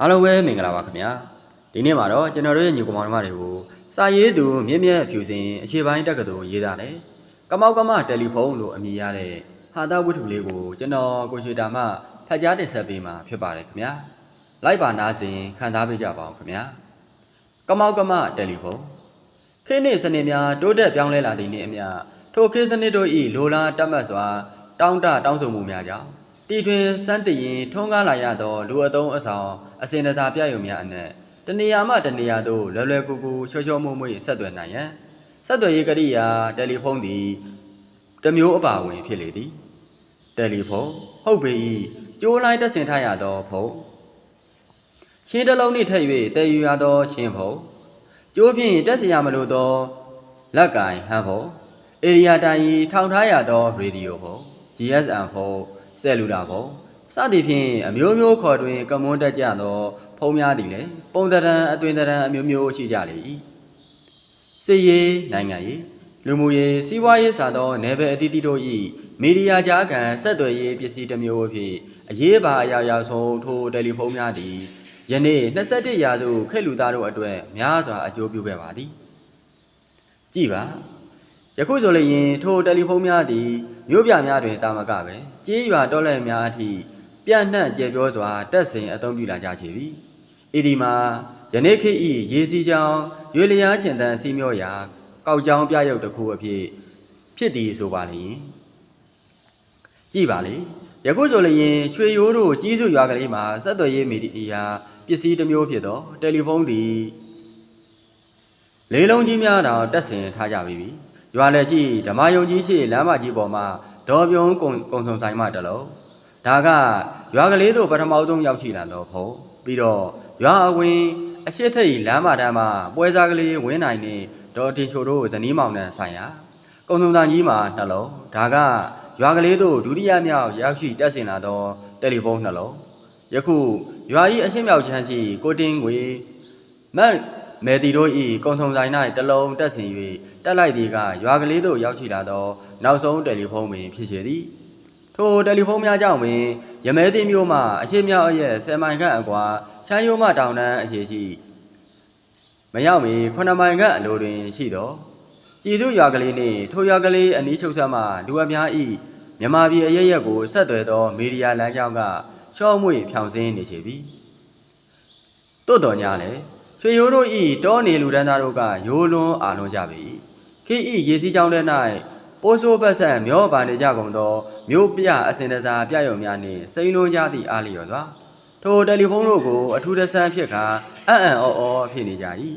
အားလုံးပဲမင်္ဂလာပါခင်ဗျာဒီနေ့မှာတော့ကျွန်တော်တို့ရဲ့ညီကောင်မတွေကိုစာရေးသူမြင့်မြတ်ဖြူစင်အရှိပိုင်းတက္ကသိုလ်ရေးသားတယ်ကမောက်ကမတယ်လီဖုန်းလို့အမည်ရတဲ့ဟာတာဝတ္ထုလေးကိုကျွန်တော်ကိုရွှေတာမှဖတ်ကြားတင်ဆက်ပေးမှာဖြစ်ပါတယ်ခင်ဗျာလိုက်ပါနာစဉ်ခံစားပေးကြပါအောင်ခင်ဗျာကမောက်ကမတယ်လီဖုန်းခင်းနေစနစ်များတိုးတက်ပြောင်းလဲလာသည့်နေ့အမျှထိုခင်းစနစ်တို့၏လိုလားတတ်မှတ်စွာတောင်းတတောင်းဆိုမှုများကြောင့် တီတွင်စမ်းတည်ရင်ထုံးကားလာရသောလူအုံအဆောင်အစင်တစားပြယုံများအနက်တနေရာမှတနေရာသို့လွယ်လွယ်ကူကူချောချောမွေ့မွေ့ဆက်သွယ်နိုင်ရန်ဆက်သွယ်ရေးကရိယာတယ်လီဖုန်းသည်တစ်မျိုးအပါအဝင်ဖြစ်လေသည်တယ်လီဖုန်းဟုတ်ပေ၏ကြိုးလိုက်တက်ဆင်ထားရသောဖုန်းရှင်းတစ်လုံးနှင့်ထည့်၍တည်ယူရသောရှင်းဖုန်းကြိုးဖြင့်တက်စရာမလိုသောလက်ကင်ဟန်ဖုန်းဧရိယာတိုင်ထောင်ထားရသောရေဒီယိုဖုန်း GSM ဖုန်း ဆဲလူလာဖုံစသည်ဖြင့်အမျိုးမျိုးခေါ်တွင်ကမွန်းတက်ကြသောဖုံများသည်လည်းပုံတရံအသွင်တရံအမျိုးမျိုးရှိကြလေ၏စစ်ရေးနိုင်ငံရေးလူမှုရေးစီးပွားရေးစသောနယ်ပယ်အသီးသီးတို့၏မီဒီယာကြားခံဆက်သွယ်ရေးပစ္စည်းတစ်မျိုးအဖြစ်အရေးပါအရာရာဆုံးထိုတယ်လီဖုန်းများသည်ယနေ့21ရာစုခေတ်လူသားတို့အတွက်များစွာအကျိုးပြုခဲ့ပါသည်ကြည်ပါ ယခုဆိုလျင်ထိုတယ်လီဖုန်းများသည်မြို့ပြများတွင်တာမကပဲကြေးရွာတောလဲများအထိပြန့်နှံ့ကျယ်ပြောစွာတက်စဉ်အသုံးပြုလာကြချေပြီ။ဤဒီမှာယနေ့ခေတ်ဤရေစီချောင်းရွေလျားရှင်သန်စီမျောရာကောက်ချောင်းပြရုပ်တစ်ခုအဖြစ်ဖြစ်သည်ဆိုပါလျင်ကြည်ပါလေယခုဆိုလျင်ရွှေရိုးတို့ကြီးစုရွာကလေးမှာဆက်သွယ်ရေးမီဒီယာပစ္စည်းတစ်မျိုးဖြစ်သောတယ်လီဖုန်းသည်လေးလုံးကြီးများတော့တက်ဆင်ထားကြပြီ။ ရွာလည်းရှိဓမ္မယုံကြီးရှိလမ်းမကြီးပေါ်မှာဒေါ်ပြုံးကုံကုံဆုံဆိုင်မှတလုံးဒါကရွာကလေးတို့ပထမဆုံးရောက်ရှိလာတော့ဖို့ပြီးတော့ရွာအဝင်အရှိထိတ်လမ်းမတန်းမှာပွဲစားကလေးဝင်းနိုင်နေဒေါ်တင်ချိုတို့ဇနီးမောင်နှံဆိုင်ရာကုံဆုံဆိုင်ကြီးမှာနှလုံးဒါကရွာကလေးတို့ဒုတိယမြောက်ရောက်ရှိတက်ဆင်လာတော့တယ်လီဖုန်းနှလုံးယခုရွာကြီးအရှင်းမြောက်ချမ်းရှိကိုတင်ငွေမတ် မေတီတို့ဤကုံထုံဆိုင်၌တလုံးတက်ဆင်၍တက်လိုက်သည်ကရွာကလေးသို့ရောက်ရှိလာသောနောက်ဆုံးတယ်လီဖုန်းပင်ဖြစ်စေသည်ထိုတယ်လီဖုန်းများကြောင့်ပင်ရမဲတိမျိုးမှအရှိမြောက်အရက်10မိုင်ခန့်အကွာချမ်းရိုးမှတောင်တန်းအခြေရှိမရောက်မီ9မိုင်ခန့်အလိုတွင်ရှိသောကြည်စုရွာကလေးနှင့်ထိုရွာကလေးအနီးချုပ်ဆက်မှလူအများဤမြမပြည်အရရက်ကိုဆက်သွယ်သောမီဒီယာလမ်းကြောင်းကချော့မွေ့ဖြောင်စင်းနေချေပြီတို့တော်ညာလေ ရွှေရိုးတို့ဤတောနေလူဒန်းသားတို့ကရိုးလွန်းအာလွန်ကြပြီခိဤရေစီးကြောင်းထဲ၌ပိုးဆိုးပတ်ဆက်မျောပါနေကြကုန်သောမြို့ပြအစင်တစားပြရုံများနှင့်စိန်လွန်းကြသည့်အားလျော်စွာထိုတယ်လီဖုန်းတို့ကိုအထူးတဆန်းဖြစ်ခါအံ့အံ့အော်အော်ဖြစ်နေကြ၏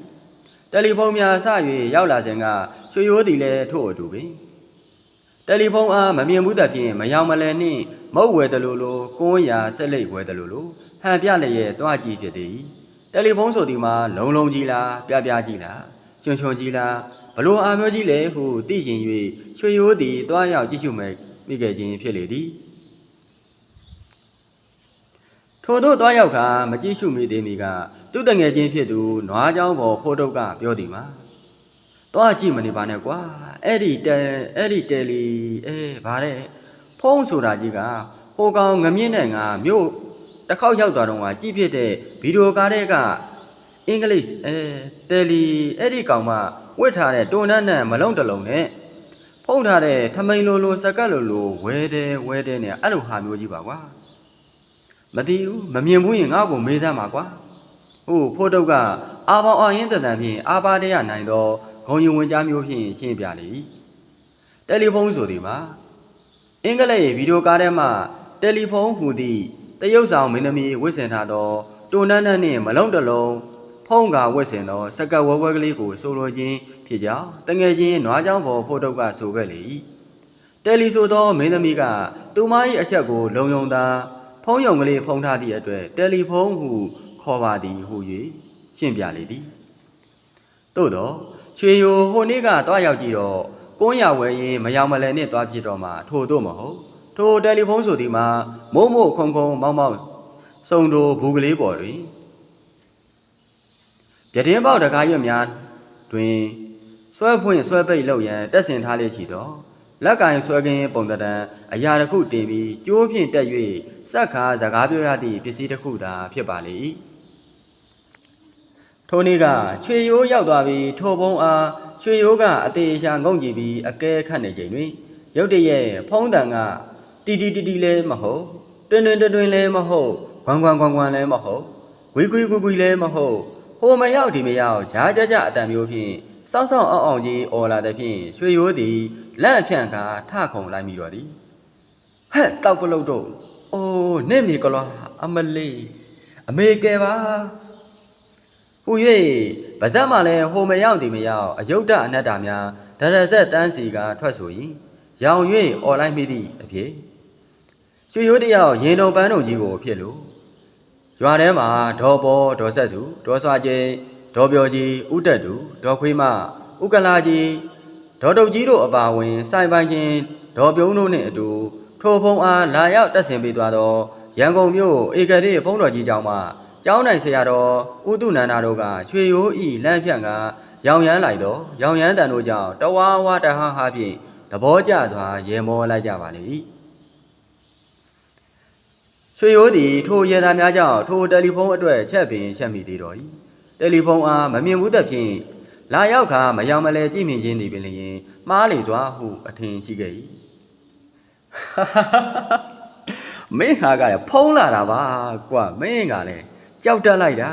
တယ်လီဖုန်းများစ၍ရောက်လာစဉ်ကရွှေရိုးသည်လည်းထို့အတူပင်တယ်လီဖုန်းအားမမြင်ဘူးတဲ့ဖြင့်မယောင်မလဲနှင့်မုတ်ဝဲတယ်လို့လို့ကိုးရာဆက်လိတ်ဝဲတယ်လို့လို့ဟန်ပြလည်းရဲ့တွားကြည့်ဖြစ်သည် တယ်လီဖုန်းဆိုဒီမှာလုံလုံကြီးလားပြပြကြီးလားချွန်ချွန်ကြီးလားဘလို့အာမျိုးကြီးလဲဟုသိရင်၍ချွေရိုးသည်တွားရောက်ကြည့်ရှုမဲ့မိခဲ့ခြင်းဖြစ်လေသည်ထို့သို့တွားရောက်ခါမကြည့်ရှုမိသေးမီကသူ့တငယ်ချင်းဖြစ်သူနွားเจ้าပေါ်ဖိုးတုတ်ကပြောသည်မှာ သွားကြည့်မနေပါနဲ့ကွာအဲ့ဒီတယ်အဲ့ဒီတယ်လီအဲဗါတဲ့ဖုံးဆိုတာကြီးကဟိုကောင်ငမြင့်နဲ့ငါမြို့ တစ်ခေါက်ရောက်သွားတော့ကကြည့်ဖြစ်တဲ့ဗီဒီယိုကားတဲ့ကအင်္ဂလိပ်အဲတယ်လီအဲ့ဒီကောင်မဝတ်ထားတဲ့တွန်းတန်းနဲ့မလုံးတလုံးနဲ့ဖုံးထားတဲ့ထမိန်လိုလိုစကတ်လိုလိုဝဲတယ်ဝဲတယ်နဲ့အဲ့လိုဟာမျိုးကြီးပါကွာမသိဘူးမမြင်ဘူးရင်ငါ့ကိုမေးသမ်းပါကွာဟုတ်ဖိုးတုတ်ကအာပေါင်အရင်တန်တန်ဖြင့်အာပါတရနိုင်သောဂုံယုံဝင်ကြားမျိုးဖြင့်ရှင်းပြလေ၏တယ်လီဖုန်းဆိုသည်မှာအင်္ဂလိပ်ဗီဒီယိုကားထဲမှတယ်လီဖုန်းဟူသည့် တရုတ်ဆောင်မင်းသမီးဝတ်ဆင်ထားသောတုန်နှန်းနှန်းနှင့်မလုံးတလုံးဖုံးကာဝတ်ဆင်သောစကတ်ဝဲဝဲကလေးကိုဆိုလိုခြင်းဖြစ်ကြောင်းတငယ်ချင်းနွားချောင်းပေါ်ဖို့တုတ်ကဆိုခဲ့လေ၏တယ်လီဆိုသောမင်းသမီးကသူမ၏အချက်ကိုလုံယုံသာဖုံးယုံကလေးဖုံးထားသည့်အတွက်တယ်လီဖုန်းဟုခေါ်ပါသည်ဟု၍ရှင်းပြလေသည်သို့တော့ရွှေယိုဟိုနေ့ကတွားရောက်ကြည့်တော့ကွန်းရဝဲရင်မယောင်မလဲနဲ့တွားပြစ်တော့မှထို့တို့မဟုတ် ထိုတယ်လီဖုန်းဆိုဒီမှာမုံမို့ခုံခုံမောင်းမောင်းစုံတို့ဘူးကလေးပေါ်တွင်ပြတင်းပေါက်တကားရွက်များတွင်ဆွဲဖွင့်ဆွဲပိတ်လောက်ရန်တက်ဆင်ထားလေရှိတော့လက်ကင်ဆွဲကင်းပုံတံအရာတစ်ခုတင်ပြီးကျိုးဖြင့်တက်၍စက်ခါစကားပြောရသည့်ပစ္စည်းတစ်ခုသာဖြစ်ပါလေ၏ထိုနေ့ကရွှေရိုးရောက်သွားပြီးထိုဘုံအားရွှေရိုးကအသေးအချာငုံကြည့်ပြီးအကဲခတ်နေချိန်တွင်ရုတ်တရက်ဖုံးတန်က တီတီတီတီလည်းမဟုတ်တွင်တွင်တွင်တွင်လည်းမဟုတ်ခွန်ခွန်ခွန်ခွန်လည်းမဟုတ်ဂွီဂွီဂွီဂွီလည်းမဟုတ်ဟိုမရောက်ဒီမရောက်ဂျားကြကြအတန်မျိုးဖြင့်စောင်းစောင်းအောင်အောင်ကြီးအော်လာတဲ့ဖြင့်ရွှေရိုးသည်လက်အဖြန့်ကထခုံလိုက်မိတော်သည်ဟဲ့တောက်ပလုတ်တို့အိုးနဲ့မြေကလောအမလေးအမေကယ်ပါဟူ၍ဗဇက်မှလည်းဟိုမရောက်ဒီမရောက်အယုဒ္ဓအနတ္တများဒရဇက်တန်းစီကထွက်ဆိုရင်ရောင်၍អော်လိုက်မိသည့်အဖြစ် ရွှေရိုးတယောက်ရင်တော်ပန်းတော်ကြီးကိုဖြစ်လို့ရွာထဲမှာဒေါ်ပေါ်ဒေါ်ဆက်စုဒေါ်စွာကျင်းဒေါ်ပြော်ကြီးဥတက်တူဒေါ်ခွေးမဥကလာကြီးဒေါ်တုတ်ကြီးတို့အပါအဝင်စိုင်ပိုင်ရှင်ဒေါ်ပြုံးတို့နှင့်အတူထိုဖုံအားလာရောက်တက်ဆင်ပေးသွားသောရန်ကုန်မြို့ဧကတိဖုံးတော်ကြီးကျောင်းမှကျောင်းနိုင်ဆရာတော်ဥတုနန္ဒာတို့ကရွှေရိုးဤလမ်းဖြန့်ကရောင်ရမ်းလိုက်တော့ရောင်ရမ်းတန်တို့ကြောင့်တဝါဝါတဟဟဖြင့်သဘောကျစွာရေမောလိုက်ကြပါလေ၏ ရွှေရိုးသည်ထိုရေသားများကြောင့်ထိုတယ်လီဖုန်းအတွက်ချက်ပင်ချက်မိသေးတော်၏တယ်လီဖုန်းအားမမြင်ဘူးသဖြင့်လာရောက်ခါမယောင်မလဲကြည့်မြင်ခြင်းသည်ပင်လျင်မှားလေစွာဟုအထင်ရှိခဲ့၏မင်းဟာကလည်းဖုံးလာတာပါကွာမင်းကလည်းကြောက်တက်လိုက်တာ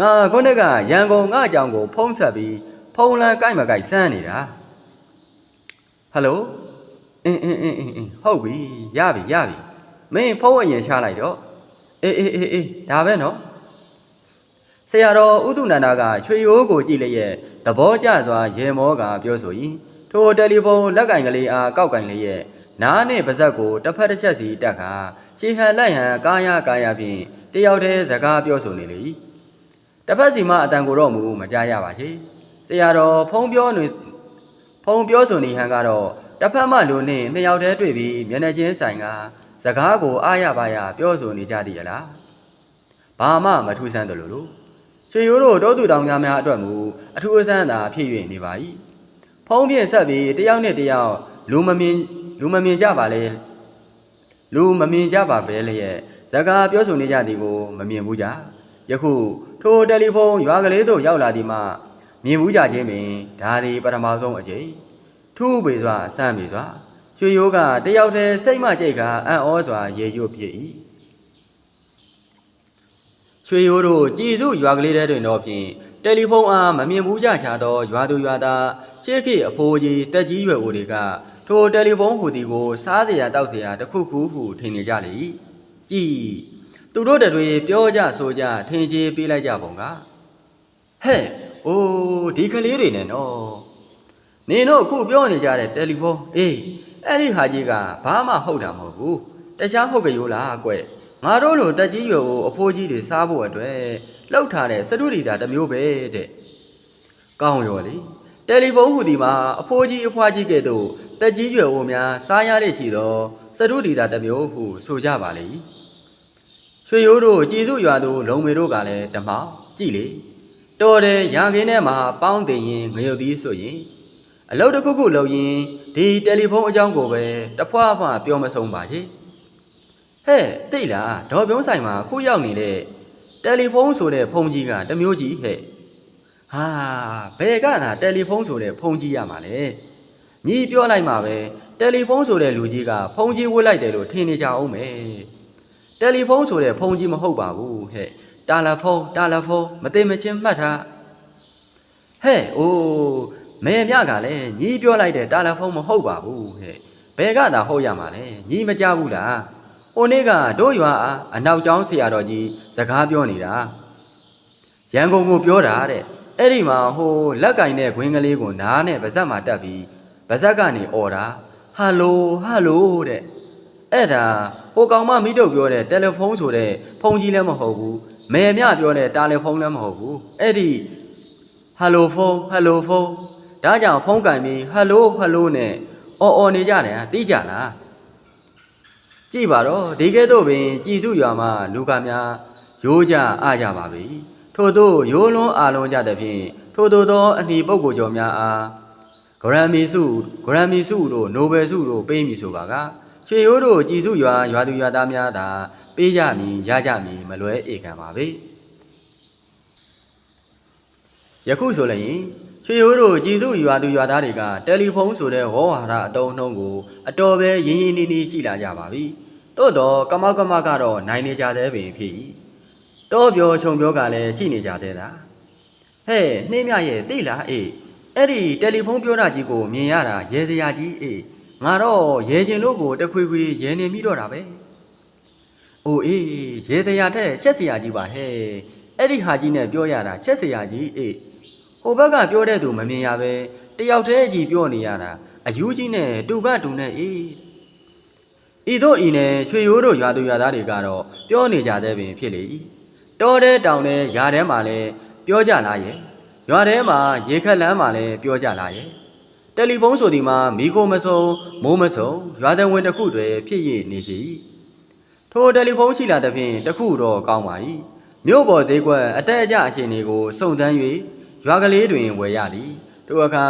ငါခုနကရန်ကုန်ငါအကြောင်ကို ဖုံးဆက်ပြီးဖုံးလန်းကြိုက်မကြိုက်စမ်းနေတာဟယ်လိုအင်းအင်းအင်းအင်းအင်းဟုတ်ပြီရပြီရပြီ မင်းဖုံးအရင်ချလိုက်တော့အေးအေးအေးအေးဒါပဲနော်ဆရာတော်ဥဒုနန္ဒာကရွှေရိုးကိုကြည့်လျက်သဘောကျစွာရေမောကပြောဆိုရင်ထိုတယ်လီဖုန်းလက်ကင်ကလေးအားကောက်ကင်လျက်နားနဲ့ပါဇက်ကိုတစ်ဖက်တစ်ချက်စီတက်ကရှေဟန်လက်ဟန်ကာယကာယဖြင့်တယောက်တည်းစကားပြောဆိုနေလေ၏တစ်ဖက်စီမှအတန်ကိုတော့မူမကြားရပါချေဆရာတော်ဖုံးပြောနေဖုံးပြောဆိုနေဟန်ကတော့တစ်ဖက်မှလူနှင့်နှစ်ယောက်တည်းတွေ့ပြီးမျက်နှာချင်းဆိုင်က စကားကိုအားရပါရပြောဆိုနေကြသည်ရလားဘာမှမထူးဆန်းတယ်လို့လို့ချွေရိုးတို့တောသူတောင်များများအတွက်မူအထူးအဆန်းသာဖြစ်၍နေပါ၏ဖုံးပြင်းဆက်ပြီးတယောက်နဲ့တယောက်လူမမြင်လူမမြင်ကြပါလေလူမမြင်ကြပါပဲလျက်ဇကာပြောဆိုနေကြသည်ကိုမမြင်ဘူးကြယခုထိုတယ်လီဖုန်းရွာကလေးသို့ရောက်လာသည်မှမြင်ဘူးကြခြင်းပင်ဒါသည်ပထမဆုံးအကြိမ်ထူးပေစွာစမ်းပေစွာ ရွှေရိုးကတယောက်တည်းစိတ်မကြိတ်ကအံ့ဩစွာရေရွတ်ပြစ်၏ရွှေရိုးတို့ကြည်စုရွာကလေးထဲတွင်တော့ဖြင့်တယ်လီဖုန်းအားမမြင်ဘူးကြချာသောရွာသူရွာသားရှေးခေအဖိုးကြီးတက်ကြီးရွယ်အိုတွေကထိုတယ်လီဖုန်းဟူသည်ကိုစားစရာတောက်စရာတစ်ခုခုဟုထင်နေကြလေ၏ကြည်သူတို့တွေပြောကြဆိုကြထင်ကြီးပေးလိုက်ကြပုံကဟဲ့အိုးဒီကလေးတွေနဲ့နော်နင်တို့အခုပြောနေကြတဲ့တယ်လီဖုန်းအေး အဲ့ဒီဟာကြီးကဘာမှဟုတ်တာမဟုတ်ဘူးတခြားဟုတ်ကြရိုးလားကွငါတို့လိုတက်ကြီးရွယ်ကိုအဖိုးကြီးတွေစားဖို့အတွက်လှုပ်ထားတဲ့စတုဒီတာတစ်မျိုးပဲတဲ့ကောင်းရောလေတယ်လီဖုန်းဟူဒီမှာအဖိုးကြီးအဖွားကြီးကဲ့သို့တက်ကြီးရွယ်အိုများစားရတဲ့ရှိသောစတုဒီတာတစ်မျိုးဟုဆိုကြပါလေရွှေရိုးတို့ကြည်စုရွာတို့လုံမေတို့ကလည်းတမောင်ကြည်လေတော်တယ်ရာခင်းထဲမှာပေါင်းတင်ရင်ငရုတ်သီးဆိုရင် အလုပ်တစ်ခုခုလုပ်ရင်ဒီတယ်လီဖုန်းအကြောင်းကိုပဲတဖွာဖွာပြောမဆုံးပါချေဟဲ့သိလားဒေါ်ပြုံးဆိုင်မှာခုရောက်နေတဲ့တယ်လီဖုန်းဆိုတဲ့ဖုန်းကြီးကတစ်မျိုးကြီးဟဲ့ဟာဘယ်ကသာတယ်လီဖုန်းဆိုတဲ့ဖုန်းကြီးရမှာလဲညီပြောလိုက်မှာပဲတယ်လီဖုန်းဆိုတဲ့လူကြီးကဖုန်းကြီးဝှက်လိုက်တယ်လို့ထင်နေကြအောင်မယ်တယ်လီဖုန်းဆိုတဲ့ဖုန်းကြီးမဟုတ်ပါဘူးဟဲ့တာလဖုန်းတာလဖုန်းမသိမချင်းမှတ်ထားဟဲ့အိုး မဲမြကလည်းညီပြောလိုက်တဲ့တာလဖုန်းမဟုတ်ပါဘူးဟဲ့ဘယ်ကသာဟုတ်ရမှာလဲညီမကြဘူးလားဟိုနေ့ကတို့ရွာအားအနောက်ကျောင်းဆရာတော်ကြီးစကားပြောနေတာရန်ကုန်ကိုပြောတာတဲ့အဲ့ဒီမှာဟိုလက်ကင်တဲ့ခွင်းကလေးကိုနားနဲ့ဗဇက်မှာတက်ပြီးဗဇက်ကနေអော်တာဟယ်လိုဟယ်လိုတဲ့အဲ့ဒါဟိုကောင်မမိတော့ပြောတဲ့တယ်လီဖုန်းဆိုတဲ့ဖုန်းကြီးလည်းမဟုတ်ဘူးမဲမြပြောတဲ့တာလီဖုန်းလည်းမဟုတ်ဘူးအဲ့ဒီဟယ်လိုဖုန်းဟယ်လိုဖုန်း ဒါကြောင့်ဖုန်းကင်ပြီးဟယ်လိုဟယ်လိုနဲ့အော်အော်နေကြတယ်သိကြလားကြည့်ပါတော့ဒီကဲ့သို့ပင်ကြည်စုရွာမှာလူကများရိုးကြအားကြပါပြီထို့သောရိုးလွန်းအားလုံးကြသဖြင့်ထို့သောသောအနီပုဂ္ဂိုလ်ကျော်များအားဂရမ်မီစုဂရမ်မီစုတို့နိုဘယ်စုတို့ပေးမည်ဆိုပါကရွှေရိုးတို့ကြည်စုရွာရွာသူရွာသားများသာပေးကြမည်ရကြမည်မလွဲဧကံပါပဲယခုဆိုလည်း ရွှေရိုးတို့ကြည်စုရွာသူရွာသားတွေကတယ်လီဖုန်းဆိုတဲ့ဝေါ်ဟာရအတုံးနှုံးကိုအတော်ပဲရင်းရင်းနှီးနှီးရှိလာကြပါပြီ။သို့တော့ကမောက်ကမကတော့နိုင်နေကြသေးပင်ဖြစ်၏။တောပြောခြုံပြောကလည်းရှိနေကြသေးတာ။ဟဲ့နှင်းမြရဲ့တိလားအေးအဲ့ဒီတယ်လီဖုန်းပြောတာကြီးကိုမြင်ရတာရဲစရာကြီးအေးငါတော့ရဲကျင်လို့ကိုတခွေခွေရဲနေမိတော့တာပဲ။အိုအေးရဲစရာတဲ့ချက်စရာကြီးပါဟဲ့အဲ့ဒီဟာကြီးနဲ့ပြောရတာချက်စရာကြီးအေး ဟိုဘက်ကပြောတဲ့သူမမြင်ရပဲတယောက်တည်းကြီးပြောနေရတာအယူကြီးနဲ့တူကတူနဲ့အေးဤတို့ဤနဲ့ချွေရိုးတို့ရွာသူရွာသားတွေကတော့ပြောနေကြတဲ့ပင်ဖြစ်လေ၏တောတဲ့တောင်တဲ့ຢာထဲမှာလည်းပြောကြလားရဲ့ရွာထဲမှာရေခက်လန်းမှာလည်းပြောကြလားရဲ့တယ်လီဖုန်းဆိုဒီမှာမီကိုမစုံမိုးမစုံရွာတဲ့ဝင်တစ်ခုတည်းဖြစ်ရနေစီထိုတယ်လီဖုန်းရှိလာတဲ့ဖြင့်တစ်ခုတော့ကောင်းပါ၏မြို့ပေါ်သေးကွက်အတက်အကျအရှင်တွေကိုစုံစမ်း၍ ရွာကလေးတွင်ဝယ်ရသည်ထိုအခါ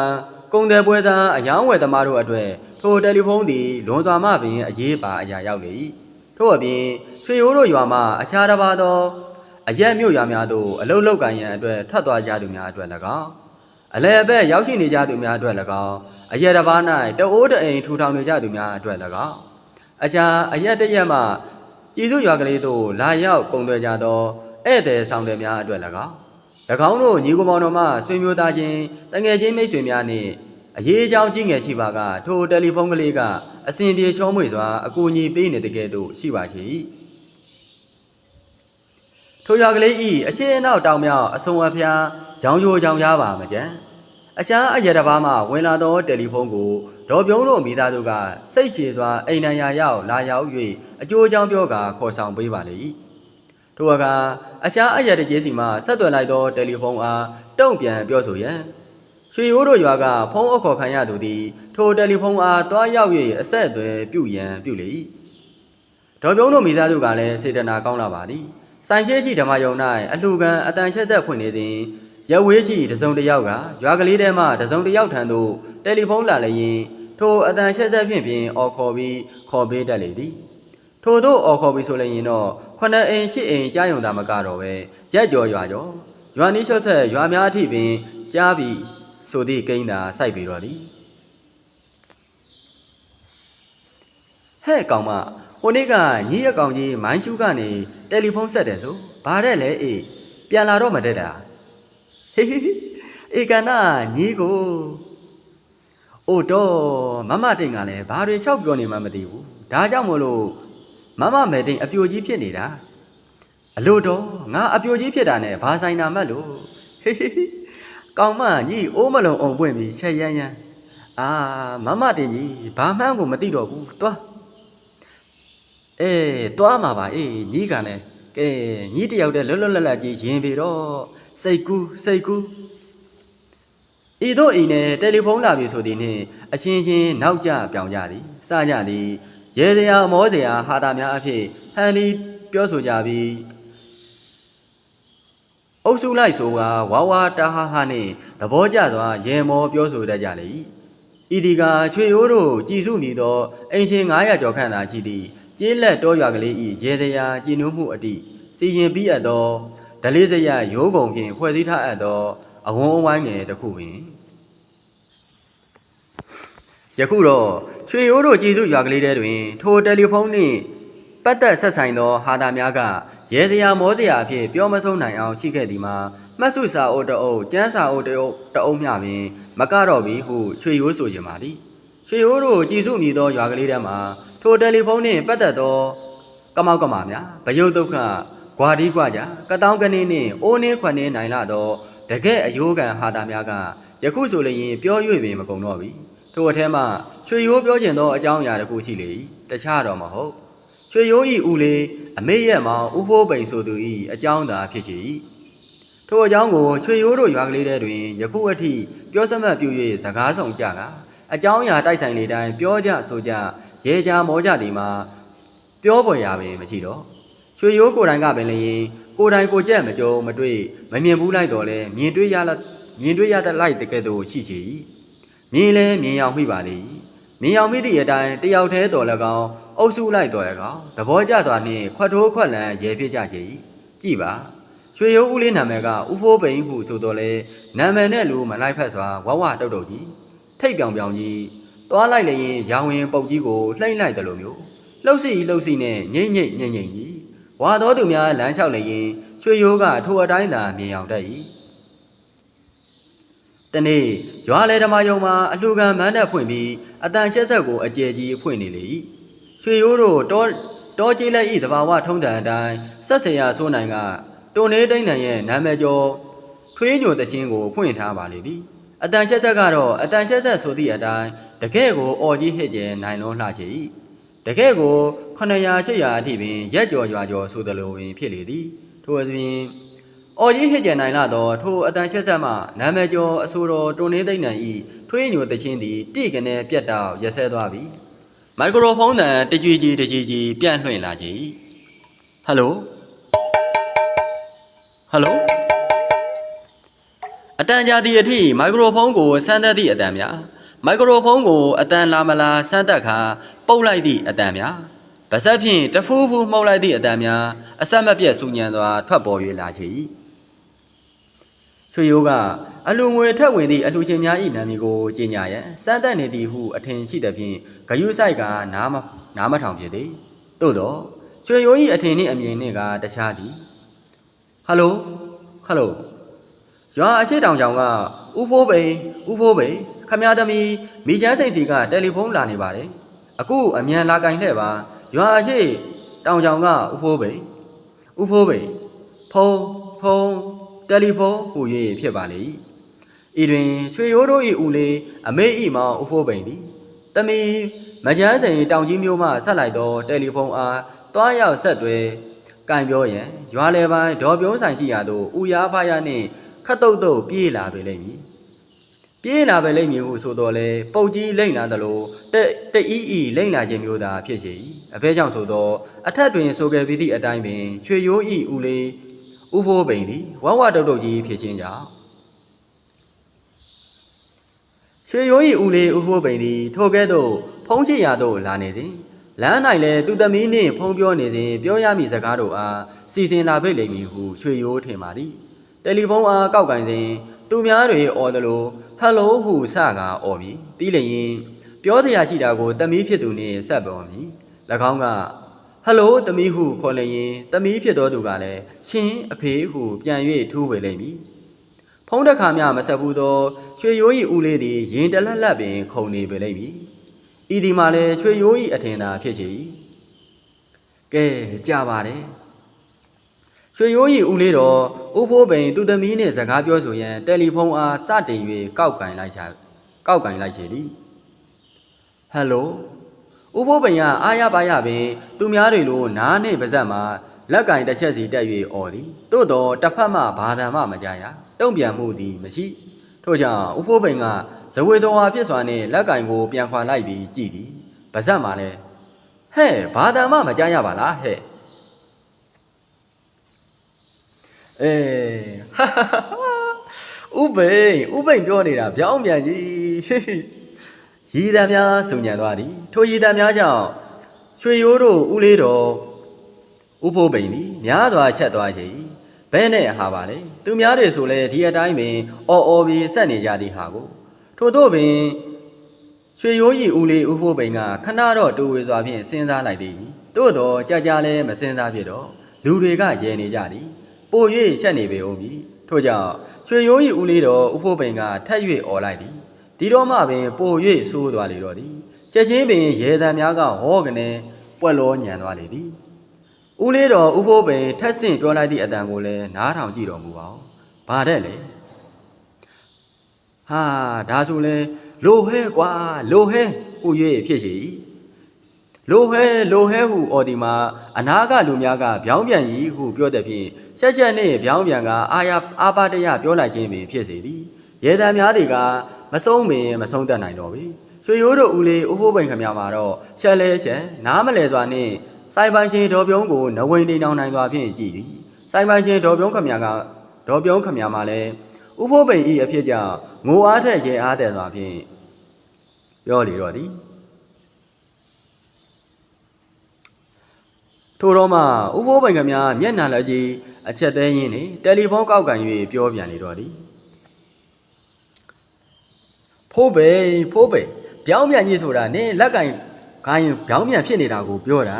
ကုန်တယ်ပွဲစားအယောင်းဝယ်သမားတို့အတွက်ထိုတယ်လီဖုန်းသည်လွန်စွာမှပင်အရေးပါအရာရောက်လေ၏ထို့အပြင်ရွှေရိုးတို့ရွာမှအခြားတစ်ပါးသောအရက်မြို့ရွာများသို့အလုတ်လောက်ကန်ရန်အတွက်ထွက်သွားကြသူများအတွက်၎င်းအလဲအဘက်ရောက်ရှိနေကြသူများအတွက်၎င်းအရက်တစ်ပါး၌တအိုးတအိမ်ထူထောင်နေကြသူများအတွက်၎င်းအခြားအရက်တစ်ရက်မှကြည်စုရွာကလေးသို့လာရောက်ကုန်သွယ်ကြသောဧည့်သည်ဆောင်တယ်များအတွက်၎င်း၎ င်းတို့ညီကိုမောင်တော်မှဆွေမျိုးသားချင်းတငယ်ချင်းမိတ်ဆွေများနှင့်အရေးအကြောင်းကြီးငယ်ရှိပါကထိုတယ်လီဖုန်းကလေးကအစဉ်ပြေချောမွေစွာအကူအညီပေးနေတဲ့ကဲ့သို့ရှိပါချေ၏ထိုရွာကလေးဤအရှိအနောက်တောင်မြောက်အစုံအဖျားကြောင်ရိုကြောင်ကြားပါမကြံအရှားအရတဘာမှဝင်လာသောတယ်လီဖုန်းကိုဒေါ်ပြုံးတို့မိသားစုကစိတ်ရှည်စွာအိမ်နံရရောက်လာရောက်၍အကျိုးအကြောင်းပြောကာခေါ်ဆောင်ပေးပါလေ၏ ထိုအခါအရှားအရတကြီးစီမှဆက်သွယ်လိုက်သောတယ်လီဖုန်းအားတုံ့ပြန်ပြောဆိုရန်ရွှေရိုးတို့ရွာကဖုန်းအခေါ်ခံရသူသည်ထိုတယ်လီဖုန်းအားတွားရောက်၍အဆက်အသွယ်ပြုရန်ပြုလေ၏ဒေါ်ပြုံးတို့မိသားစုကလည်းစေတနာကောင်းလာပါသည်ဆိုင်ရှိရှိဓမ္မယုံ၌အလှခံအတန်ချက်ဆက်ဖွင့်နေသည်ရဝေးရှိတစုံတစ်ယောက်ကရွာကလေးထဲမှတစုံတစ်ယောက်ထံသို့တယ်လီဖုန်းလာလျင်ထိုအတန်ချက်ဆက်ဖြင့်ပင်အော်ခေါ်ပြီးခေါ်ပေးတတ်လေသည် ထို့သောအော်ခေါ်ပြီးဆိုလျင်တော့ခုနှစ်အိမ်ချစ်အိမ်ကြားယုံတာမကတော့ပဲရက်ကြော်ရွာကြော်ရွာနီးချော့ဆက်ရွာများအထိပင်ကြားပြီးဆိုသည့်ကိန်းသာစိုက်ပြီးတော့သည်ဟဲ့ကောင်မဟိုနေ့ကညီအကောင်ကြီးမိုင်းရှူးကနေတယ်လီဖုန်းဆက်တယ်ဆိုဘာတဲ့လဲအေးပြန်လာတော့မတဲ့တာဟေးဟေးဟေးဧကနာညီကိုအိုတော့မမတိန်ကလည်းဘာတွေလျှောက်ပြောနေမှမသိဘူးဒါကြောင့်မို့လို့ မမမဲတိန်အပြိုကြီးဖြစ်နေတာအလို့တော့ငါအပြိုကြီးဖြစ်တာနဲ့ဘာဆိုင်တာမှတ်လို့ဟေးဟေးဟေးကောင်မညီအိုးမလုံးအောင်ပွင့်ပြီးချက်ရမ်းရမ်းအာမမတင်ကြီးဘာမှန်းကိုမသိတော့ဘူးသွားအေးသွားမှာပါအေးညီကလည်းကဲညီတယောက်တည်းလွတ်လွတ်လပ်လပ်ကြီးရင်ပြီတော့စိတ်ကူးစိတ်ကူးဤတို့အိမ်နဲ့တယ်လီဖုန်းလာပြီဆိုသည်နှင့်အချင်းချင်းနောက်ကျပြောင်ကြသည်စကြသည် ရေစရာမောစရာဟာတာများအဖြစ်ဟန်ဒီပြောဆိုကြပြီးအုပ်စုလိုက်ဆိုကဝါဝါတာဟာဟာနှင့်သဘောကျစွာရေမောပြောဆိုတတ်ကြလေ၏ဤဒီကချွေရိုးတို့ကြည်စုမိသောအိမ်ရှင်900ကျော်ခန့်သာရှိသည့်ကျေးလက်တော်ရွာကလေး၏ရေစရာကြည်နူးမှုအတိစီရင်ပြီးအပ်သောဓလေးစရရိုးကုံဖြင့်ဖွဲ့စည်းထားအပ်သောအဝန်းအဝိုင်းငယ်တစ်ခုပင် ယခုတော့ချွေရိုးတို့ကြည်စုရွာကလေးထဲတွင် ထိုတယ်လီဖုန်းနှင့်ပတ်သက်ဆက်ဆိုင်သောဟာတာများကရဲစရာမောစရာအဖြစ်ပြောမဆုံးနိုင်အောင်ရှိခဲ့သည်မှာမှတ်စုစာအုပ်တအုပ်ကျန်းစာအုပ်တအုပ်တအုပ်မျှပင်မကတော့ပြီဟုချွေရိုးဆိုခြင်းပါသည်ချွေရိုးတို့ကြည်စုမြည်သောရွာကလေးထဲမှာထိုတယ်လီဖုန်းနှင့်ပတ်သက်သောကမောက်ကမာများဗယုတ်ဒုက္ခဂွာဒီကွာကြကတောင်းကနေနှင့်အိုးနှင်းခွန်နှင်းနိုင်လာသောတကဲ့အယိုးကန်ဟာတာများကယခုဆိုလျင်ပြော၍ပင်မကုန်တော့ပြီ ထိုအထက်မှချွေရိုးပြောကျင်သောအကြောင်းအရာတစ်ခုရှိလေ၏တခြားတော့မဟုတ်ချွေရိုးဤဦးလေးအမေရက်မောင်ဥဖိုးပိန်ဆိုသူ၏အကြောင်းသာဖြစ်ရှိ၏ထိုအကြောင်းကိုချွေရိုးတို့ရွာကလေးထဲတွင်ယခုအထိပြောစမှတ်ပြု၍စကားဆောင်ကြကအကြောင်းအရာတိုက်ဆိုင်လေတိုင်းပြောကြဆိုကြရေချာမောကြသည်မှာပြောပေါ်ရပင်မရှိတော့ရွှေရိုးကိုယ်တိုင်ကပင်လည်းရင်ကိုယ်တိုင်ကိုကြက်မကြုံမတွေ့မမြင်ဘူးလိုက်တော့လဲမြင်တွေ့ရလားမြင်တွေ့ရတဲ့လိုက်တကယ်တော့ရှိချေ၏ မြင်လဲမြင်ရောက်မိပါလေ၏မြင်ရောက်မိသည့်အတိုင်းတယောက်တည်းတော်လည်းကောင်းအုပ်စုလိုက်တော်လည်းကောင်းသဘောကျစွာနှင့်ခွတ်ထိုးခွက်လန်းရဲပြကြချေ၏ကြည်ပါရွှေရိုးဦးလေးနာမည်ကဦးဖိုးပိန်ဟုဆိုတော့လေနာမည်နဲ့လူမလိုက်ဖက်စွာဝဝတုတ်တုတ်ကြီးထိတ်ပြောင်ပြောင်ကြီးသွားလိုက်လေရင်ရောင်ရင်ပုတ်ကြီးကိုလှိမ့်လိုက်တယ်လို့မျိုးလှုပ်စီလှုပ်စီနဲ့ငိမ့်ငိမ့်ငိမ့်ငိမ့်ကြီးဝါတော်သူများလမ်းလျှောက်လေရင်ရွှေရိုးကထိုအတိုင်းသာမြင်အောင်တတ်၏ တနေ့ရွာလေဓမ္မယုံမှာအလှခံမန်းနဲ့ဖွင့်ပြီးအတန်ရှက်ဆက်ကိုအကျယ်ကြီးဖွင့်နေလေ၏ရွှေရိုးတို့တောတောကြီးလက်ဤတဘာဝထုံးတန်အတိုင်းဆက်ဆရာဆိုးနိုင်ကတွန်နေတိန်နံရဲ့နာမည်ကျော်ထွေးညိုတခြင်းကိုဖွင့်ထားပါလေသည်အတန်ရှက်ဆက်ကတော့အတန်ရှက်ဆက်ဆိုသည့်အတိုင်းတကဲ့ကိုအော်ကြီးဟစ်ကျဲနိုင်လုံးလှချေ၏တကဲ့ကို900 800အထိပင်ရက်ကျော်ရွာကျော်ဆိုသလိုပင်ဖြစ်လေသည်ထို့အပြင် အော်ကြီးဟစ်ကျဲနိုင်လာသောထိုအတန်ရှက်ဆက်မှနာမည်ကျော်အဆိုတော်တွန်နေတိန်နံ၏ထွေးညိုတခြင်းသည်တိကနေပြတ်တောက်ရက်ဆဲသွားပြီမိုက်ခရိုဖုန်းတန်တကြွကြီးတကြွကြီးပြန့်လွှင့်လာကြ၏ဟယ်လိုဟယ်လိုအတန်ကြာသည့်အထိမိုက်ခရိုဖုန်းကိုဆန်းသက်သည့်အတန်များမိုက်ခရိုဖုန်းကိုအတန်လာမလာဆန်းသက်ခါပုတ်လိုက်သည့်အတန်များပါဇက်ဖြင့်တဖူးဖူးမှုတ်လိုက်သည့်အတန်များအဆက်မပြတ်စူညံစွာထွက်ပေါ်၍လာချေ၏ ချွေရိုးကအလူငွေထက်ဝင်သည့်အလူရှင်များ၏နာမည်ကိုကြေညာရန်စမ်းသက်နေသည်ဟုအထင်ရှိသည်ဖြင့်ဂယုဆိုင်ကနားမနားမထောင်ဖြစ်သည်သို့သောချွေရိုး၏အထင်နှင့်အမြင်နှင့်ကတခြားသည်ဟယ်လိုဟယ်လိုရွာအရှိတောင်ကြောင်ကဥဖိုးပိန်ဥဖိုးပိန်ခမရသမီးမိချမ်းစိန်စီကတယ်လီဖုန်းလာနေပါတယ်အခုအမြန်လာကင်လှည့်ပါရွာအရှိတောင်ကြောင်ကဥဖိုးပိန်ဥဖိုးပိန်ဖုန်းဖုန်း တယ်လီဖုန်းဟူ၍ဖြစ်ပါလေဤတွင်ရွှေရိုးတို့၏ဦးလေးအမေ၏မောင်ဥဖိုးပိန်သည်တမီမချမ်းစိန်တောင်ကြီးမျိုးမှဆက်လိုက်သောတယ်လီဖုန်းအားတွားရောက်ဆက်တွဲကင်ပြောရန်ရွာလေပိုင်းဒေါ်ပြုံးဆိုင်ရှိရာသို့ဥရားဖယားနှင့်ခတ်တုတ်တုတ်ပြေးလာပဲလိမ့်မည်ပြေးလာပဲလိမ့်မည်ဟုဆိုတော့လေပုတ်ကြီးလိမ့်လာသလိုတက်တအီးအီလိမ့်လာခြင်းမျိုးသာဖြစ်စေ၏အဖဲကြောင့်ဆိုတော့အထက်တွင်ဆိုခဲ့ပြီးသည့်အတိုင်းပင်ရွှေရိုးဤဦးလေး ဥဖိုးပိန်သည်ဝဝတုတ်တုတ်ကြီးဖြစ်ခြင်းကြောင့်ရွှေရိုးဤဦးလေးဥဖိုးပိန်သည်ထိုကဲ့သို့ဖုံးချရာသို့လာနေစဉ်လမ်း၌လည်းသူသမီးနှင့်ဖုံးပြောနေစဉ်ပြောရမည့်စကားတို့အားစီစဉ်လာပဲလိမ့်မည်ဟုရွှေရိုးထင်ပါသည်တယ်လီဖုန်းအားကောက်ကင်စဉ်သူများတွေអော်တယ်လို့ဟယ်လိုဟုစကားអော်ပြီးပြီးလျင်ပြောစရာရှိတာကိုတမီးဖြစ်သူနှင့်ဆက်ပေါ်မည်၎င်းက ဟယ်လိုတမီးဟုခေါ်လျင်တမီးဖြစ်သောသူကလည်းရှင်အဖေဟုပြန်၍ထူးပေလိမ့်မည်ဖုန်းတစ်ခါမျှမဆက်ဘူးသောရွှေရိုး၏ဦးလေးသည်ရင်တလက်လက်ပင်ခုန်နေပေလိမ့်မည်ဤဒီမှာလည်းရွှေရိုး၏အထင်သာဖြစ်ချေ၏ကဲကြပါတယ်ရွှေရိုးရီဦးလေးတော့ဥဖိုးပိန်သူသမီးနှင့်စကားပြောဆိုရန်တယ်လီဖုန်းအားစတင်၍ကောက်ကင်လိုက်ချကောက်ကင်လိုက်ချေသည်ဟယ်လို ဥဖိုးပိန်ကအားရပါရပင်သူများတွေလိုနားနှင့်ပါဇက်မှာလက်ကင်တစ်ချက်စီတက်၍អော်သည်သို့တော့တစ်ဖက်မှဘာသာမှမကြရတုံ့ပြန်မှုသည်မရှိထို့ကြောင့်ဥဖိုးပိန်ကဇဝေဇောဟာဖြစ်စွာနှင့်လက်ကင်ကိုပြန်ခွာလိုက်ပြီးကြည်သည်ပါဇက်မှာလည်းဟဲ့ဘာသာမှမကြရပါလားဟဲ့အေးဟာဟာဟာဥပိန်ဥပိန်ပြောနေတာပြောင်းပြန်ကြီး ရည်တံများစုံညံသွားသည်ထိုရည်တံများကြောင့်ရွှေရိုးတို့ဦးလေးတော်ဥဖို့ပိန်သည်များစွာချက်သွားချေဘဲနဲ့ဟာပါလေသူများတွေဆိုလဲဒီအတိုင်းပင်အော်အော်ပြီးဆက်နေကြသည်ဟာကိုထို့သောပင်ရွှေရိုးကြီးဦးလေးဥဖို့ပိန်ကခဏတော့တူဝေစွာဖြင့်စဉ်းစားလိုက်သည်သို့တော့ကြာကြာလဲမစဉ်းစားဖြစ်တော့လူတွေကရဲနေကြသည်ပို၍ရှက်နေပေဦးမည်ထို့ကြောင့်ရွှေရိုးဤဦးလေးတော်ဥဖို့ပိန်ကထက်၍អော်လိုက်သည် ဒီတော့မှပင်ပို၍ဆိုးသွားလေတော့သည်ချက်ချင်းပင်ရေတံများကဟောကနေပွက်လောညံသွားလေသည်ဦးလေးတော်ဥဖို့ပိန်ထက်ဆင့်ပြောလိုက်သည့်အတန်ကိုလည်းနားထောင်ကြည့်တော်မူပါဦးဘာတဲ့လေဟာဒါဆိုလဲလိုဟဲကွာလိုဟဲဟူ၍ဖြစ်ရှိ၏လိုဟဲလိုဟဲဟုအော်ဒီမှာအနာကလူများကဗျောင်းပြန်ကြီးဟုပြောတဲ့ဖြင့်ချက်ချက်နှင့်ဗျောင်းပြန်ကအာရအာပါတရပြောလိုက်ခြင်းပင်ဖြစ်စေသည် ရေတံများတွေကမဆုံးပင်မဆုံးတတ်နိုင်တော့ပြီရွှေရိုးတို့ဦးလေးဦးဟိုးပိန်ခမမှာတော့ရှက်လဲရှက်နားမလဲစွာနှင့်စိုင်ပိုင်ချင်းဒေါ်ပြုံးကိုနဝိန်တိန်အောင်နိုင်စွာဖြင့်ကြည်သည်စိုင်ပိုင်ချင်းဒေါ်ပြုံးခမကဒေါ်ပြုံးခမမှာလည်းဥဖိုးပိန်ဤအဖြစ်ကြောင့်ငိုအားထက်ရေအားတဲ့စွာဖြင့်ပြောလေတော့သည်ထို့တော့မှဥဖိုးပိုင်ကများမျက်နှာလက်ကြီးအချက်သေးရင်းနေတယ်လီဖုန်းကောက်ကင်၍ပြောပြန်နေတော့သည် ဖိုးပိန်ဖိုးပိန်ပြောင်းပြန်ကြီးဆိုတာနင်းလက်ကင်ခိုင်းပြောင်းပြန်ဖြစ်နေတာကိုပြောတာ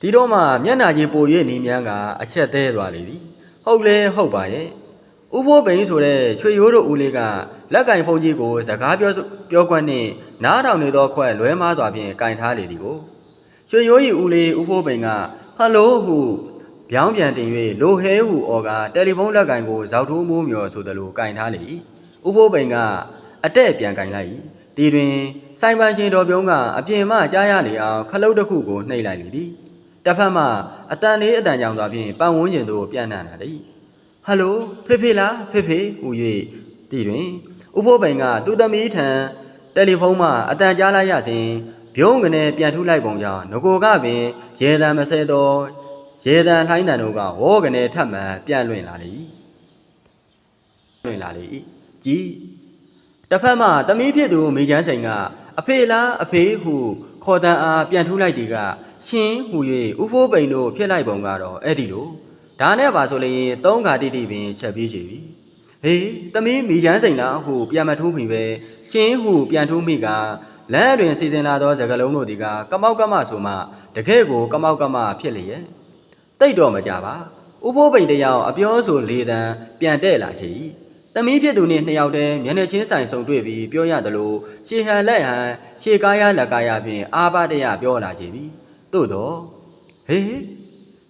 ဒီတော့မှမျက်နှာကြီးပို၍နေမြန်းကအချက်သေးသွားလေသည်ဟုတ်လဲဟုတ်ပါရဲ့ဥဖိုးပိန်ဆိုတဲ့ရွှေရိုးတို့ဦးလေးကလက်ကင်ဖုန်းကြီးကိုစကားပြောပြောခွင့်နှင့်နားထောင်နေသောခွက်လွဲမားစွာဖြင့်ကင်ထားလေသည်ကိုရွှေရိုးရီဦးလေးဦးဖိုးပိန်ကဟယ်လိုဟုပြောင်းပြန်တင်၍လိုဟဲဟုအော်ကတယ်လီဖုန်းလက်ကင်ကိုဇောက်ထိုးမိုးမြော်ဆိုသလိုကင်ထားလေ၏ဦးဖိုးပိန်က အတဲ့ပြန်ကင်လိုက်၏ဒီတွင်စိုင်ပန်ချင်းတော်ပြုံးကအပြင်မှကြားရလေအောင်ခလုတ်တစ်ခုကိုနှိပ်လိုက်လေသည်တစ်ဖက်မှအတန်လေးအတန်ကြောင်စွာဖြင့်ပန်ဝန်းကျင်သို့ပြန်နှံ့လာသည်ဟယ်လိုဖေဖေလားဖေဖေဟူ၍ဒီတွင်ဦးဖိုးပိန်ကသူ့သမီးထံတယ်လီဖုန်းမှအတန်ကြားလိုက်ရသည်ပြုံးကနေပြန်ထုလိုက်ပုံကြောင့်ငကိုကပင်ရေတံမဆဲသောရေတံလှိုင်းတံတို့ကဝေါကနေထပ်မှန်ပြန်လွင်လာလေ၏လွင်လာလေ၏ကြည် တစ်ဖက်မှတမီးဖြစ်သူမိချမ်းစိန်ကအဖေလားအဖေဟုခေါ်တန်အားပြန်ထုလိုက်သည်ကရှင်ဟူ၍ဥဖိုးပိန်တို့ဖြစ်လိုက်ပုံကတော့အဲ့ဒီလိုဒါနဲ့ပါဆိုလျင်သုံးခါတိတိပင်ချက်ပြေးချေပြီဟေးတမီးမိချမ်းစိန်လားဟုပြန်မထိုးမိပဲရှင်ဟုပြန်ထိုးမိကလမ်းတွင်စီစဉ်လာသောစကလုံးတို့ဒီကကမောက်ကမဆိုမှတကယ့်ကိုကမောက်ကမဖြစ်လျက်တိတ်တော့မကြပါဥဖိုးပိန်တယောက်အပြောဆိုလေတံပြန်တဲ့လာချေ၏ တမီးဖြစ်သူနှင့်နှစ်ယောက်တည်းမျက်နှာချင်းဆိုင်ဆုံတွေ့ပြီးပြောရသလိုရှေဟန်လက်ဟန်ရှေကားရလက်ကားရဖြင့်အာဘတရပြောလာချေပြီသို့တော့ဟေး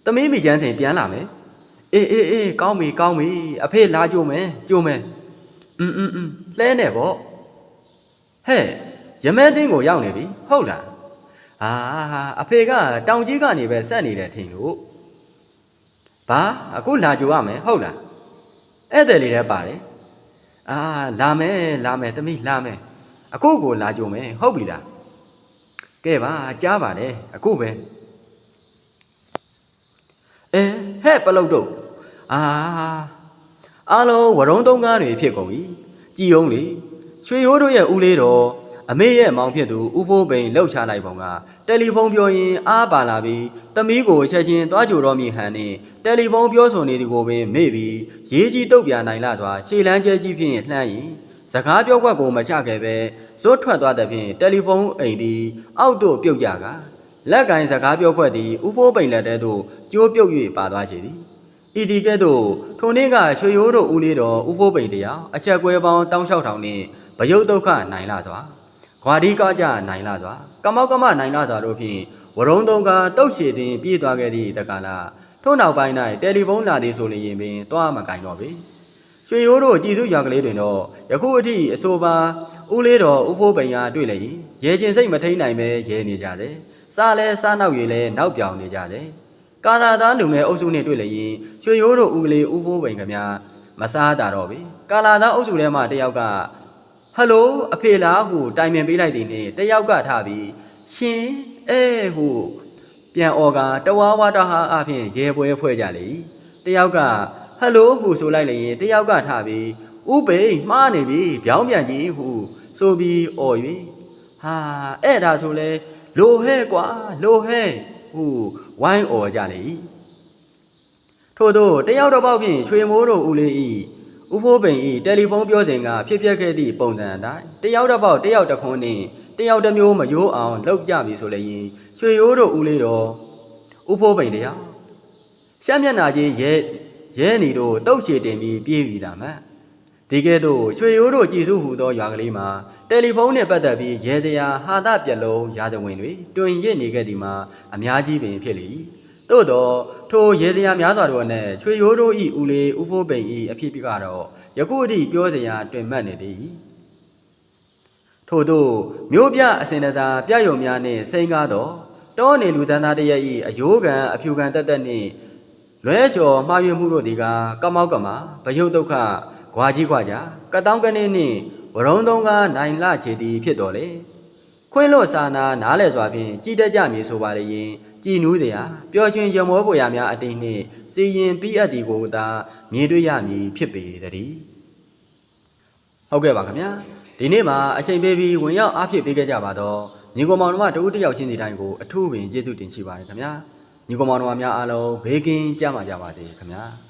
တမီးမိချမ်းစိန်ပြန်လာမယ်အေးအေးအေးကောင်းပြီကောင်းပြီအဖေလာကြိုမယ်ကြိုမယ်อืมอืมอืมလဲနေပေါ့ဟဲ့ရမဲတင်းကိုရောက်နေပြီဟုတ်လားအာအဖေကတောင်ကြီးကနေပဲဆက်နေတယ်ထင်လို့ဘာအခုလာကြိုရမယ်ဟုတ်လားဧည့်သည်လေးလည်းပါတယ် အာလာမယ်လာမယ်တမိလာမယ်အခုကိုလာကြိုမယ်ဟုတ်ပြီလားကဲပါကြားပါတယ်အခုပဲအဲဟဲ့ပလုတ်တို့အာအားလုံးဝရုံးသုံးကားတွေဖြစ်ကုန်ပြီကြည်အောင်လေရွှေရိုးတို့ရဲ့ဦးလေးတော် အမေရဲ့မောင်ဖြစ်သူဦးဖိုးပိန်လှုပ်ချလိုက်ပုံကတယ်လီဖုန်းပြောရင်အားပါလာပြီးတမီးကိုချက်ချင်းသွားကြိုတော့မြည်ဟန်နဲ့တယ်လီဖုန်းပြောဆိုနေသူကိုပင်မေ့ပြီးရေးကြီးတုတ်ပြနိုင်လာစွာရှေလန်းကျဲကြီးဖြင့်လှမ်းရင်စကားပြောခွက်ကိုမချခဲ့ပဲဇွတ်ထွက်သွားတဲ့ဖြင့်တယ်လီဖုန်းအိမ်သည်အောက်သို့ပြုတ်ကြကလက်ကင်စကားပြောခွက်သည်ဦးဖိုးပိန်လက်ထဲသို့ကျိုးပြုတ်၍ပါသွားချေသည်ဤဒီကဲ့သို့ထိုနေ့ကရွှေရိုးတို့ဦးလေးတော်ဦးဖိုးပိန်တရားအချက်ကွဲပေါင်းတောင်းလျှောက်ထောင်နှင့်ဗယုတ်ဒုက္ခနိုင်လာစွာ ခွာဒီကကြနိုင်လာစွာကမောက်ကမနိုင်လာစွာတို့ဖြင့်ဝရုံသုံးကတုတ်ရှည်တင်ပြေးသွားခဲ့သည့်တက္ကလာထို့နောက်ပိုင်း၌တယ်လီဖုန်းလာသည်ဆိုလျင်ပင်တွားမကင်တော့ပေရွှေရိုးတို့ကြည်စုရွာကလေးတွင်တော့ယခုအထိအဆိုပါဦးလေးတော်ဦးဖိုးပိန်အားတွေ့လေ၏ရဲချင်းစိတ်မထိန်နိုင်ပဲရဲနေကြတယ်စားလဲစားနောက်ရည်လဲနောက်ပြောင်နေကြတယ်ကာနာသားလူငယ်အုပ်စုနှင့်တွေ့လေရင်ရွှေရိုးတို့ဦးကလေးဦးဖိုးပိန်ကများမစားတာတော့ပြီကာလာသားအုပ်စုထဲမှတယောက်က ဟယ်လိုအဖေလားဟုတိုင်ပင်ပေးလိုက်သည်နှင့်တယောက်ကထပြီးရှင်အဲဟုပြန်អော်ကတဝါဝါတဟာအဖြင့်ရဲပွဲဖွဲ့ကြလေ၏တယောက်ကဟယ်လိုဟုဆိုလိုက်လေရင်တယောက်ကထပြီးဥပိန်မှားနေပြီဗျောင်းပြန်ကြီးဟုဆိုပြီးអော်၍ဟာအဲ့ဒါဆိုလဲလိုဟဲ့ကွာလိုဟဲ့ဟုဝိုင်းអော်ကြလေ၏ထို့သောတယောက်တစ်ပေါက်ဖြင့်ရွှေမိုးတို့ဦးလေး၏ ဥဖိုးပင်၏တယ်လီဖုန်းပြောစဉ်ကဖြစ်ပျက်ခဲ့သည့်ပုံစံအတိုင်းတယောက်တစ်ပေါက်တယောက်တစ်ခွန်းနှင့်တယောက်တစ်မျိုးမယိုးအောင်လှုပ်ကြပြီဆိုလည်းရင်ရွှေရိုးတို့ဦးလေးတော်ဥဖိုးပင်တရားရှမ်းမျက်နာကြီးရဲရဲနေတို့တုတ်ရှည်တင်ပြီးပြေးပြီးလာမှဒီကဲ့သို့ရွှေရိုးတို့ကြည်စုဟူသောရွာကလေးမှာတယ်လီဖုန်းနှင့်ပတ်သက်ပြီးရဲစရာဟာသပြက်လုံးရာဇဝင်တွေတွင်ရစ်နေခဲ့သည်မှာအများကြီးပင်ဖြစ်လေ၏ သို့တော့ထိုရဲစရာများစွာတို့နဲ့ရွှေရိုးတို့ဤဦးလေးဥဖိုးပိန်ဤအဖြစ်ပြကတော့ယခုအထိပြောစရာတွင်မှတ်နေသည်ထို့သောမြို့ပြအစဉ်တစားပြယုံများနှင့်စိန်ကားသောတောနေလူသန်းသားတရက်ဤအယိုးကံအဖြူကံတက်တက်နှင့်လွဲလျှော်မှားယွင်းမှုတို့ဒီကကမောက်ကမှာဗယုတ်ဒုက္ခခွာကြီးခွာကြကတောင်းကနေနှင့်ဝရုံသုံးကားနိုင်လချေသည်ဖြစ်တော်လေ ခွင်းလို့စာနာနားလဲစွာဖြင့်ကြည်တက်ကြမည်ဆိုပါလေရင်ကြည်နူးစရာပျော်ရွှင်ရမောပွေရာများအတိတ်နှင့်စီရင်ပြီးအပ်သည်ကိုသာမြင်တွေ့ရမည်ဖြစ်ပေတည်းဟုတ်ကဲ့ပါခင်ဗျာဒီနေ့မှာအချိန်ပေးပြီးဝင်ရောက်အားဖြည့်ပေးခဲ့ကြပါတော့ညီကောင်မောင်တို့ကတဦးတစ်ယောက်ချင်းစီတိုင်းကိုအထူးပင်ကျေးဇူးတင်ရှိပါတယ်ခင်ဗျာညီကောင်မောင်တို့များအားလုံးဘေးကင်းကြမှာကြပါစေခင်ဗျာ။